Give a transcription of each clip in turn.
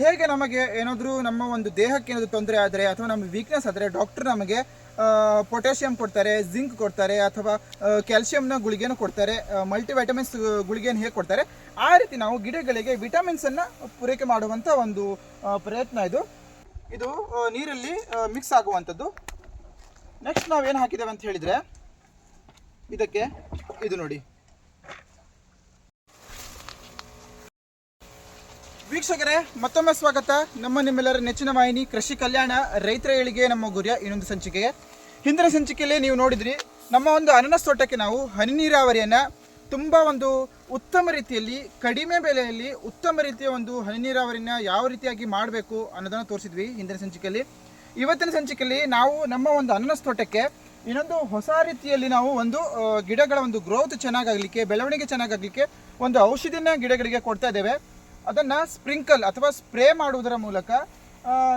ಹೇಗೆ ನಮಗೆ ಏನಾದರೂ ನಮ್ಮ ಒಂದು ದೇಹಕ್ಕೆ ಏನಾದರೂ ತೊಂದರೆ ಆದರೆ ಅಥವಾ ನಮ್ಮ ವೀಕ್ನೆಸ್ ಆದರೆ ಡಾಕ್ಟರ್ ನಮಗೆ ಪೊಟ್ಯಾಷಿಯಂ ಕೊಡ್ತಾರೆ ಜಿಂಕ್ ಕೊಡ್ತಾರೆ ಅಥವಾ ಕ್ಯಾಲ್ಸಿಯಂನ ಗುಳಿಗೆನ ಕೊಡ್ತಾರೆ ಮಲ್ಟಿವೈಟಮಿನ್ಸ್ ಗುಳಿಗೆಯನ್ನು ಹೇಗೆ ಕೊಡ್ತಾರೆ, ಆ ರೀತಿ ನಾವು ಗಿಡಗಳಿಗೆ ವಿಟಮಿನ್ಸನ್ನು ಪೂರೈಕೆ ಮಾಡುವಂಥ ಒಂದು ಪ್ರಯತ್ನ ಇದು. ಇದು ನೀರಲ್ಲಿ ಮಿಕ್ಸ್ ಆಗುವಂಥದ್ದು. ನೆಕ್ಸ್ಟ್ ನಾವೇನು ಹಾಕಿದ್ದೇವೆ ಅಂತ ಹೇಳಿದರೆ, ಇದಕ್ಕೆ ಇದು ನೋಡಿ. ವೀಕ್ಷಕರೇ, ಮತ್ತೊಮ್ಮೆ ಸ್ವಾಗತ. ನಮ್ಮ ನಿಮ್ಮೆಲ್ಲರ ನೆಚ್ಚಿನ ವಾಹಿನಿ ಕೃಷಿ ಕಲ್ಯಾಣ ರೈತರ ಏಳಿಗೆ ನಮ್ಮ ಗುರಿಯ ಇನ್ನೊಂದು ಸಂಚಿಕೆಗೆ ಹಿಂದಿನ ಸಂಚಿಕೆಯಲ್ಲಿ ನೀವು ನೋಡಿದ್ರಿ, ನಮ್ಮ ಒಂದು ಅನನಸ್ ತೋಟಕ್ಕೆ ನಾವು ಹನಿ ನೀರಾವರಿಯನ್ನು ತುಂಬ ಒಂದು ಉತ್ತಮ ರೀತಿಯಲ್ಲಿ, ಕಡಿಮೆ ಬೆಲೆಯಲ್ಲಿ ಉತ್ತಮ ರೀತಿಯ ಒಂದು ಹನಿ ನೀರಾವರಿನ ಯಾವ ರೀತಿಯಾಗಿ ಮಾಡಬೇಕು ಅನ್ನೋದನ್ನು ತೋರಿಸಿದ್ವಿ ಹಿಂದಿನ ಸಂಚಿಕೆಯಲ್ಲಿ. ಇವತ್ತಿನ ಸಂಚಿಕೆಯಲ್ಲಿ ನಾವು ನಮ್ಮ ಒಂದು ಅನನಸ್ ತೋಟಕ್ಕೆ ಇನ್ನೊಂದು ಹೊಸ ರೀತಿಯಲ್ಲಿ ನಾವು ಒಂದು ಗಿಡಗಳ ಒಂದು ಗ್ರೋತ್ ಚೆನ್ನಾಗಾಗಲಿಕ್ಕೆ, ಬೆಳವಣಿಗೆ ಚೆನ್ನಾಗಾಗಲಿಕ್ಕೆ ಒಂದು ಔಷಧಿನ ಗಿಡಗಳಿಗೆ ಕೊಡ್ತಾ ಇದ್ದೇವೆ. ಅದನ್ನು ಸ್ಪ್ರಿಂಕಲ್ ಅಥವಾ ಸ್ಪ್ರೇ ಮಾಡುವುದರ ಮೂಲಕ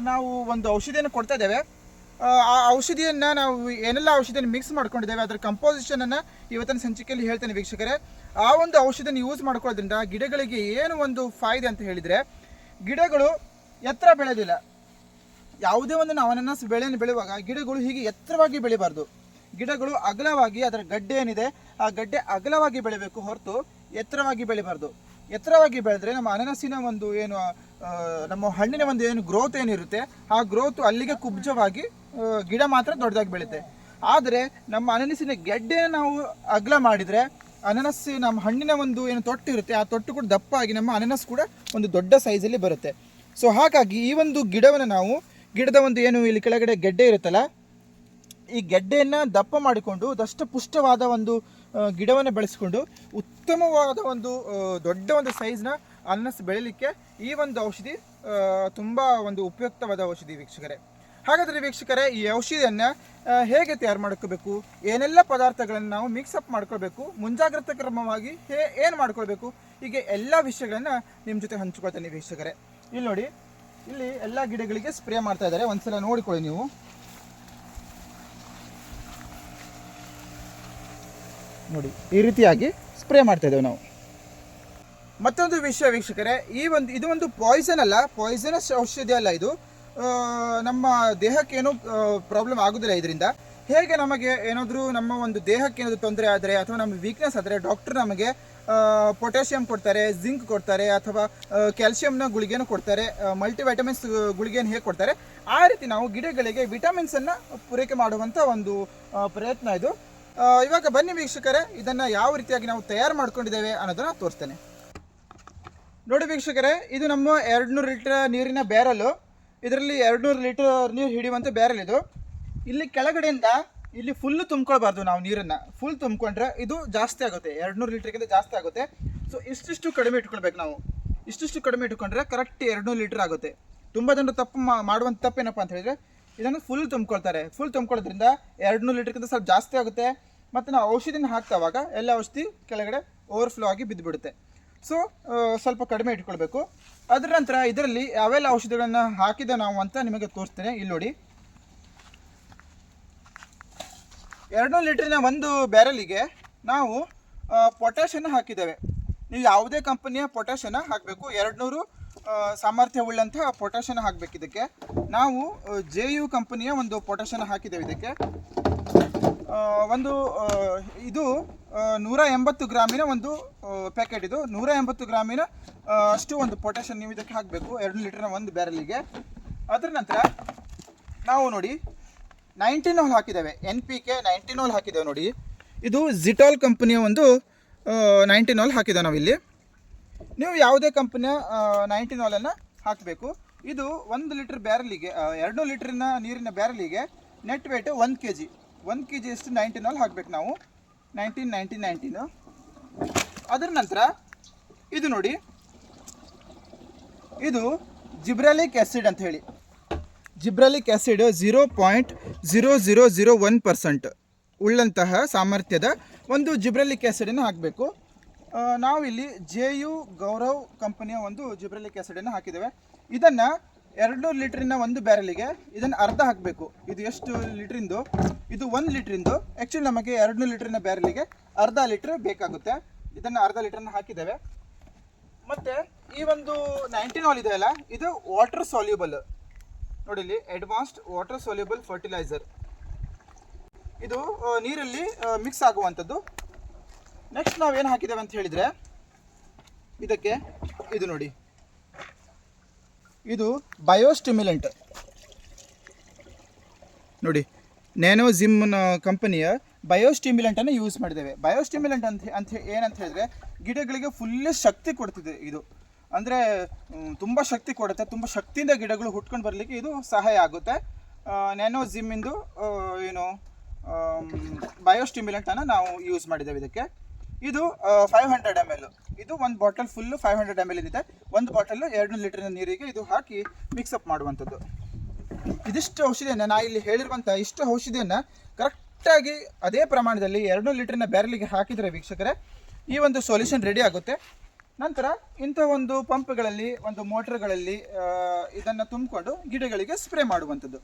ನಾವು ಒಂದು ಔಷಧಿಯನ್ನು ಕೊಡ್ತಾ ಇದ್ದೇವೆ. ಆ, ಔಷಧಿಯನ್ನು ನಾವು ಏನೆಲ್ಲ ಔಷಧಿಯನ್ನು ಮಿಕ್ಸ್ ಮಾಡ್ಕೊಂಡಿದ್ದೇವೆ ಅದರ ಕಂಪೋಸಿಷನನ್ನು ಇವತ್ತಿನ ಸಂಚಿಕೆಯಲ್ಲಿ ಹೇಳ್ತೇನೆ ವೀಕ್ಷಕರೇ. ಆ ಒಂದು ಔಷಧಿಯನ್ನು ಯೂಸ್ ಮಾಡ್ಕೊಳ್ಳೋದ್ರಿಂದ ಗಿಡಗಳಿಗೆ ಏನು ಒಂದು ಫಾಯಿದೆ ಅಂತ ಹೇಳಿದರೆ ಗಿಡಗಳು ಎತ್ತರ ಬೆಳೆಯೋದಿಲ್ಲ ಯಾವುದೇ ಒಂದು ನಾವು ಬೆಳೆಯನ್ನು ಬೆಳೆಯುವಾಗ ಗಿಡಗಳು ಹೀಗೆ ಎತ್ತರವಾಗಿ ಬೆಳಿಬಾರ್ದು. ಗಿಡಗಳು ಅಗಲವಾಗಿ ಅದರ ಗಡ್ಡೆ ಏನಿದೆ ಆ ಗಡ್ಡೆ ಅಗಲವಾಗಿ ಬೆಳಿಬೇಕು ಹೊರತು ಎತ್ತರವಾಗಿ ಬೆಳಿಬಾರ್ದು. ಎತ್ತರವಾಗಿ ಬೆಳೆದ್ರೆ ನಮ್ಮ ಅನನಸಿನ ಒಂದು ಏನು ನಮ್ಮ ಹಣ್ಣಿನ ಒಂದು ಏನು ಗ್ರೋತ್ ಏನಿರುತ್ತೆ, ಆ ಗ್ರೋತ್ ಅಲ್ಲಿಗೆ ಕುಬ್ಜವಾಗಿ ಗಿಡ ಮಾತ್ರ ದೊಡ್ಡದಾಗಿ ಬೆಳೆಯುತ್ತೆ. ಆದರೆ ನಮ್ಮ ಅನನಸಿನ ಗೆಡ್ಡೆ ನಾವು ಅಗಲ ಮಾಡಿದರೆ ಅನನಸ್ಸು ನಮ್ಮ ಹಣ್ಣಿನ ಒಂದು ಏನು ತೊಟ್ಟು ಇರುತ್ತೆ, ಆ ತೊಟ್ಟು ಕೂಡ ದಪ್ಪ ಆಗಿ ನಮ್ಮ ಅನನಸ್ ಕೂಡ ಒಂದು ದೊಡ್ಡ ಸೈಜಲ್ಲಿ ಬರುತ್ತೆ. ಸೊ ಹಾಗಾಗಿ ಈ ಒಂದು ಗಿಡವನ್ನು ನಾವು, ಗಿಡದ ಒಂದು ಏನು ಇಲ್ಲಿ ಕೆಳಗಡೆ ಗೆಡ್ಡೆ ಇರುತ್ತಲ್ಲ ಈ ಗೆಡ್ಡೆಯನ್ನು ದಪ್ಪ ಮಾಡಿಕೊಂಡು ದಷ್ಟ ಪುಷ್ಟವಾದ ಒಂದು ಗಿಡವನ್ನು ಬೆಳೆಸಿಕೊಂಡು, ಉತ್ತಮವಾದ ಒಂದು ದೊಡ್ಡ ಒಂದು ಸೈಜ್ನ ಅನ್ನಸ್ ಬೆಳೀಲಿಕ್ಕೆ ಈ ಒಂದು ಔಷಧಿ ತುಂಬ ಒಂದು ಉಪಯುಕ್ತವಾದ ಔಷಧಿ ವೀಕ್ಷಕರೇ. ಹಾಗಾದರೆ ವೀಕ್ಷಕರೇ, ಈ ಔಷಧಿಯನ್ನು ಹೇಗೆ ತಯಾರು ಮಾಡ್ಕೋಬೇಕು, ಏನೆಲ್ಲ ಪದಾರ್ಥಗಳನ್ನು ನಾವು ಮಿಕ್ಸಪ್ ಮಾಡ್ಕೊಳ್ಬೇಕು ಮುಂಜಾಗ್ರತಾ ಕ್ರಮವಾಗಿ ಹೇ, ಏನು ಮಾಡ್ಕೊಳ್ಬೇಕು ಹೀಗೆ ಎಲ್ಲ ವಿಷಯಗಳನ್ನು ನಿಮ್ಮ ಜೊತೆ ಹಂಚ್ಕೊಳ್ತೇನೆ ವೀಕ್ಷಕರೇ. ಇಲ್ಲಿ ನೋಡಿ, ಇಲ್ಲಿ ಎಲ್ಲ ಗಿಡಗಳಿಗೆ ಸ್ಪ್ರೇ ಮಾಡ್ತಾ ಇದ್ದಾರೆ. ಒಂದ್ಸಲ ನೋಡಿಕೊಳ್ಳಿ ನೀವು. ನೋಡಿ, ಈ ರೀತಿಯಾಗಿ ಸ್ಪ್ರೇ ಮಾಡ್ತಾ ಇದ್ದೇವೆ ನಾವು. ಮತ್ತೊಂದು ವಿಷಯ ವೀಕ್ಷಕರೇ, ಈ ಒಂದು, ಇದು ಒಂದು ಪಾಯ್ಸನ್ ಅಲ್ಲ ಪಾಯ್ಸನಸ್ ಔಷಧಿ ಅಲ್ಲ ಇದು. ನಮ್ಮ ದೇಹಕ್ಕೆ ಏನೂ ಪ್ರಾಬ್ಲಮ್ ಆಗೋದಿಲ್ಲ ಇದರಿಂದ. ಹೇಗೆ ನಮಗೆ ಏನಾದರೂ ನಮ್ಮ ಒಂದು ದೇಹಕ್ಕೆ ಏನಾದರೂ ತೊಂದರೆ ಆದರೆ, ಅಥವಾ ನಮ್ಮ ವೀಕ್ನೆಸ್ ಆದರೆ ಡಾಕ್ಟರ್ ನಮಗೆ ಪೊಟ್ಯಾಷಿಯಂ ಕೊಡ್ತಾರೆ ಜಿಂಕ್ ಕೊಡ್ತಾರೆ, ಅಥವಾ ಕ್ಯಾಲ್ಸಿಯಂನ ಗುಳಿಗೆನೂ ಕೊಡ್ತಾರೆ ಮಲ್ಟಿ ವಿಟಮಿನ್ಸ್ ಗುಳಿಗೆಯನ್ನು ಹೇಗೆ ಕೊಡ್ತಾರೆ, ಆ ರೀತಿ ನಾವು ಗಿಡಗಳಿಗೆ ವಿಟಮಿನ್ಸನ್ನು ಪೂರೈಕೆ ಮಾಡುವಂಥ ಒಂದು ಪ್ರಯತ್ನ ಇದು. ಇವಾಗ ಬನ್ನಿ ವೀಕ್ಷಕರೇ, ಇದನ್ನು ಯಾವ ರೀತಿಯಾಗಿ ನಾವು ತಯಾರು ಮಾಡ್ಕೊಂಡಿದ್ದೇವೆ ಅನ್ನೋದನ್ನು ತೋರಿಸ್ತೇನೆ. ನೋಡಿ ವೀಕ್ಷಕರೇ, ಇದು ನಮ್ಮ ಎರಡು ನೂರು ಲೀಟರ್ ನೀರಿನ ಬ್ಯಾರಲ್ಲು. ಇದರಲ್ಲಿ ಎರಡು ನೂರು ಲೀಟರ್ ನೀರು ಹಿಡಿಯುವಂಥ ಬ್ಯಾರಲ್ ಇದು. ಇಲ್ಲಿ ಕೆಳಗಡೆಯಿಂದ ಇಲ್ಲಿ ಫುಲ್ಲು ತುಂಬ್ಕೊಳ್ಬಾರ್ದು ನಾವು ನೀರನ್ನು. ಫುಲ್ ತುಂಬ್ಕೊಂಡ್ರೆ ಇದು ಜಾಸ್ತಿ ಆಗುತ್ತೆ. ಎರಡು ನೂರು ಲೀಟ್ರಿಗಿಂತ ಜಾಸ್ತಿ ಆಗುತ್ತೆ. ಸೊ ಇಷ್ಟಿಷ್ಟು ಕಡಿಮೆ ಇಟ್ಕೊಳ್ಬೇಕು ನಾವು. ಇಷ್ಟಿಷ್ಟು ಕಡಿಮೆ ಇಟ್ಕೊಂಡ್ರೆ ಕರೆಕ್ಟ್ ಎರಡು ನೂರು ಲೀಟ್ರ್ ಆಗುತ್ತೆ. ತುಂಬ ಜನರು ತಪ್ಪು ಮಾಡುವಂಥ ತಪ್ಪೇನಪ್ಪ ಅಂತ ಹೇಳಿದ್ರೆ ಇದನ್ನು ಫುಲ್ ತುಂಬ್ಕೊಳ್ತಾರೆ. ಫುಲ್ ತುಂಬ್ಕೊಳ್ಳೋದ್ರಿಂದ ಎರಡು ನೂರು ಲೀಟ್ರ್ಗಿಂತ ಸ್ವಲ್ಪ ಜಾಸ್ತಿ ಆಗುತ್ತೆ. ಮತ್ತು ನಾವು ಔಷಧಿನ ಹಾಕ್ತಾವಾಗ ಎಲ್ಲ ಔಷಧಿ ಕೆಳಗಡೆ ಓವರ್ಫ್ಲೋ ಆಗಿ ಬಿದ್ದುಬಿಡುತ್ತೆ ಸೊ ಸ್ವಲ್ಪ ಕಡಿಮೆ ಇಟ್ಕೊಳ್ಬೇಕು. ಅದರ ನಂತರ ಇದರಲ್ಲಿ ಯಾವೆಲ್ಲ ಔಷಧಿಗಳನ್ನು ಹಾಕಿದ ನಾವು ಅಂತ ನಿಮಗೆ ತೋರಿಸ್ತೇನೆ. ಇಲ್ಲಿ ನೋಡಿ. ಎರಡು ಲೀಟ್ರಿನ ಒಂದು ಬ್ಯಾರಲಿಗೆ ನಾವು ಪೊಟ್ಯಾಷನ್ನು ಹಾಕಿದ್ದೇವೆ. ನೀವು ಯಾವುದೇ ಕಂಪನಿಯ ಪೊಟ್ಯಾಷನ್ನು ಹಾಕಬೇಕು. ಎರಡು ನೂರು ಸಾಮರ್ಥ್ಯವುಳ್ಳಂತಹ ಪೊಟ್ಯಾಷನ್ ಹಾಕಬೇಕು ಇದಕ್ಕೆ. ನಾವು ಜೆ ಯು ಕಂಪನಿಯ ಒಂದು ಪೊಟ್ಯಾಷನ್ ಹಾಕಿದ್ದೇವೆ ಇದಕ್ಕೆ. ಒಂದು ಇದು ನೂರ ಎಂಬತ್ತು ಗ್ರಾಮಿನ ಒಂದು ಪ್ಯಾಕೆಟ್ ಇದು. ನೂರ ಎಂಬತ್ತು ಗ್ರಾಮಿನ ಅಷ್ಟು ಒಂದು ಪೊಟ್ಯಾಷನ್ ನೀವು ಇದಕ್ಕೆ ಹಾಕಬೇಕು. ಎರಡು ಲೀಟರ್ನ ಒಂದು ಬ್ಯಾರಲಿಗೆ ಅದರ ನಂತರ, ನಾವು ನೋಡಿ ನೈಂಟಿನ್ ಹೋಲ್ ಹಾಕಿದ್ದೇವೆ. N P K nineteen all ಹಾಕಿದ್ದೇವೆ ನೋಡಿ. ಇದು ಜಿಟಾಲ್ ಕಂಪನಿಯ ಒಂದು ನೈಂಟಿನ್ ಹೋಲ್ ಹಾಕಿದ್ದೇವೆ ನಾವಿಲ್ಲಿ. ನೀವು ಯಾವುದೇ ಕಂಪನಿಯ ನೈಂಟಿನ್ ಆಲನ್ನು ಹಾಕಬೇಕು. ಇದು ಒಂದು ಲೀಟ್ರ್ ಬ್ಯಾರಲಿಗೆ ಎರಡು ಲೀಟ್ರಿನ ನೀರಿನ ಬ್ಯಾರಲಿಗೆ ನೆಟ್ ವೇಟ್ ಒಂದು ಕೆ ಜಿ ಒಂದು ಕೆ ಜಿಯಷ್ಟು ನೈಂಟಿನ್ ಆಲ್ ಹಾಕಬೇಕು ನಾವು. ನೈನ್ಟೀನ್ ನೈನ್ಟೀನ್ ನೈನ್ಟೀನು ಅದರ ನಂತರ ಇದು ನೋಡಿ. ಇದು ಜಿಬ್ರಾಲಿಕ್ ಆ್ಯಸಿಡ್ ಅಂತ ಹೇಳಿ. Gibberellic acid zero point zero zero zero one percent ಉಳ್ಳಂತಹ ಸಾಮರ್ಥ್ಯದ ಒಂದು ಜಿಬ್ರಲಿಕ್ ಆ್ಯಸಿಡನ್ನು ಹಾಕಬೇಕು. ನಾವಿಲ್ಲಿ ಜೆ ಯು ಗೌರವ್ ಕಂಪನಿಯ ಒಂದು ಜಿಬ್ರಲಿಕ್ ಆ್ಯಸಿಡನ್ನು ಹಾಕಿದ್ದೇವೆ. ಇದನ್ನು ಎರಡು ಲೀಟ್ರಿನ ಒಂದು ಬ್ಯಾರಲಿಗೆ ಇದನ್ನು ಅರ್ಧ ಹಾಕಬೇಕು. ಇದು ಎಷ್ಟು ಲೀಟ್ರಿಂದು? ಇದು ಒಂದು ಲೀಟ್ರಿಂದು. ಆ್ಯಕ್ಚುಲಿ ನಮಗೆ ಎರಡು ಲೀಟ್ರಿನ ಬ್ಯಾರಲಿಗೆ ಅರ್ಧ ಲೀಟ್ರ್ ಬೇಕಾಗುತ್ತೆ. ಇದನ್ನು ಅರ್ಧ ಲೀಟ್ರನ್ನ ಹಾಕಿದ್ದೇವೆ. ಮತ್ತೆ ಈ ಒಂದು ನೈನ್ಟೀನ್ ಆಲ್ ಇದೆ ವಾಟರ್ ಸಾಲ್ಯೂಬಲ್. ನೋಡಿಲ್ಲಿ ಅಡ್ವಾನ್ಸ್ಡ್ ವಾಟರ್ ಸಾಲ್ಯೂಬಲ್ ಫರ್ಟಿಲೈಸರ್ ಇದು ನೀರಲ್ಲಿ ಮಿಕ್ಸ್ ಆಗುವಂಥದ್ದು. ನೆಕ್ಸ್ಟ್ ನಾವು ಏನು ಹಾಕಿದ್ದೇವೆ ಅಂತ ಹೇಳಿದರೆ ಇದಕ್ಕೆ ಇದು ನೋಡಿ. ಇದು ಬಯೋಸ್ಟಿಮ್ಯುಲೆಂಟ್ ನೋಡಿ ನ್ಯಾನೋ ಜಿಮ್ನ ಕಂಪನಿಯ ಬಯೋಸ್ಟಿಮ್ಯುಲೆಂಟನ್ನು ಯೂಸ್ ಮಾಡಿದ್ದೇವೆ. ಬಯೋಸ್ಟಿಮ್ಯುಲೆಂಟ್ ಅಂತ ಅಂತ ಏನಂತ ಹೇಳಿದ್ರೆ ಗಿಡಗಳಿಗೆ ಫುಲ್ ಶಕ್ತಿ ಕೊಡ್ತಿದೆ ಇದು. ಅಂದರೆ ತುಂಬ ಶಕ್ತಿ ಕೊಡುತ್ತೆ. ತುಂಬ ಶಕ್ತಿಯಿಂದ ಗಿಡಗಳು ಹುಟ್ಕೊಂಡು ಬರಲಿಕ್ಕೆ ಇದು ಸಹಾಯ ಆಗುತ್ತೆ. ನ್ಯಾನೋ ಜಿಮ್ಮಿಂದು ಆ, ಏನು ಬಯೋಸ್ಟಿಮ್ಯುಲೆಂಟನ್ನು ನಾವು ಯೂಸ್ ಮಾಡಿದ್ದೇವೆ ಇದಕ್ಕೆ. ಇದು ಫೈವ್ ಹಂಡ್ರೆಡ್ ಎಂ ಎಲ್ ಇದು ಒಂದು bottle full five hundred M L ಇದೆ ಒಂದು ಬಾಟಲ್ ಎರಡು ಲೀಟರ್ ನೀರಿಗೆ ಇದು ಹಾಕಿ ಮಿಕ್ಸಪ್ ಮಾಡುವಂಥದ್ದು. ಇದಿಷ್ಟು ಔಷಧಿಯನ್ನು ನಾ ಇಲ್ಲಿ ಹೇಳಿರುವಂಥ ಇಷ್ಟು ಔಷಧಿಯನ್ನು ಕರೆಕ್ಟಾಗಿ ಅದೇ ಪ್ರಮಾಣದಲ್ಲಿ ಎರಡು ಲೀಟರ್ನ ಬ್ಯಾರಲಿಗೆ ಹಾಕಿದರೆ ವೀಕ್ಷಕರೇ, ಈ ಒಂದು ಸೊಲ್ಯೂಷನ್ ರೆಡಿ ಆಗುತ್ತೆ. ನಂತರ ಇಂಥ ಒಂದು ಪಂಪ್ಗಳಲ್ಲಿ ಒಂದು ಮೋಟರ್ಗಳಲ್ಲಿ ಇದನ್ನು ತುಂಬಿಕೊಂಡು ಗಿಡಗಳಿಗೆ ಸ್ಪ್ರೇ ಮಾಡುವಂಥದ್ದು.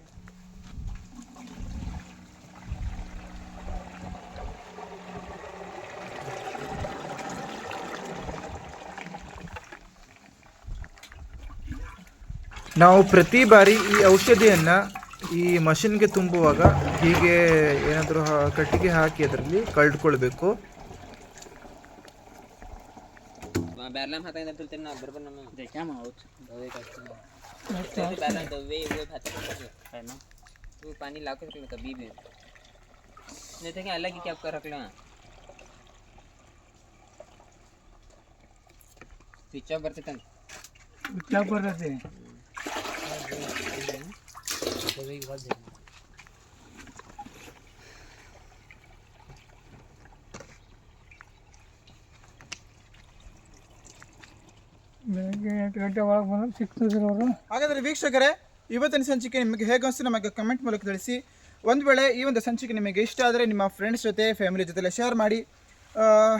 ನಾವು ಪ್ರತಿ ಬಾರಿ ಈ ಔಷಧಿಯನ್ನು ಈ ಮಷಿನ್ಗೆ ತುಂಬುವಾಗ ಹೀಗೆ ಏನಾದರೂ ಕಟ್ಟಿಗೆ ಹಾಕಿ ಅದರಲ್ಲಿ ಕಳೆದುಕೊಳ್ಬೇಕು बैरला खाता है तो तेरे बरोबर ना देखा मैं आउट दवे का बैरला दवे वो खाता है ना वो पानी ला कर रखना कभी भी नहीं तो क्या अलग ही क्या कर रख लेना स्विच ऑफ करते तन क्या कर रहे थे दवे की बात देखना ಬೆಳಗ್ಗೆ ಹಾಗಾದರೆ ವೀಕ್ಷಕರೇ, ಇವತ್ತಿನ ಸಂಚಿಕೆ ನಿಮಗೆ ಹೇಗೆ ಅನಿಸ್ತು ನಮಗೆ ಕಮೆಂಟ್ ಮೂಲಕ ತಿಳಿಸಿ. ಒಂದು ವೇಳೆ ಈ ಒಂದು ಸಂಚಿಕೆ ನಿಮಗೆ ಇಷ್ಟ ಆದರೆ ನಿಮ್ಮ ಫ್ರೆಂಡ್ಸ್ ಜೊತೆ ಫ್ಯಾಮಿಲಿ ಜೊತೆ ಶೇರ್ ಮಾಡಿ.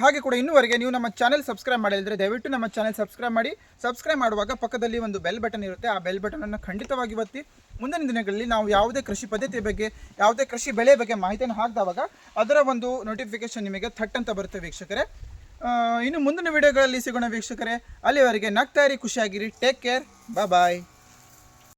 ಹಾಗೆ ಕೂಡ ಇನ್ನೂವರೆಗೆ ನೀವು ನಮ್ಮ ಚಾನೆಲ್ ಸಬ್ಸ್ಕ್ರೈಬ್ ಮಾಡಿದ್ರೆ ದಯವಿಟ್ಟು ನಮ್ಮ ಚಾನೆಲ್ ಸಬ್ಸ್ಕ್ರೈಬ್ ಮಾಡಿ. ಸಬ್ಸ್ಕ್ರೈಬ್ ಮಾಡುವಾಗ ಪಕ್ಕದಲ್ಲಿ ಒಂದು ಬೆಲ್ ಬಟನ್ ಇರುತ್ತೆ. ಆ ಬೆಲ್ ಬಟನನ್ನು ಖಂಡಿತವಾಗಿ ಒತ್ತಿ. ಮುಂದಿನ ದಿನಗಳಲ್ಲಿ ನಾವು ಯಾವುದೇ ಕೃಷಿ ಪದ್ಧತಿ ಬಗ್ಗೆ, ಯಾವುದೇ ಕೃಷಿ ಬೆಳೆ ಬಗ್ಗೆ ಮಾಹಿತಿಯನ್ನು ಹಾಕಿದವಾಗ ಅದರ ಒಂದು ನೋಟಿಫಿಕೇಶನ್ ನಿಮಗೆ ಥಟ್ ಅಂತ ಬರುತ್ತೆ ವೀಕ್ಷಕರೇ. ಇನ್ನು ಮುಂದಿನ ವಿಡಿಯೋಗಳಲ್ಲಿ ಸಿಗೋಣ ವೀಕ್ಷಕರೇ. ಅಲ್ಲಿವರೆಗೆ ನಗ್ತಾ ಇರಿ, ಖುಷಿಯಾಗಿರಿ. Take care bye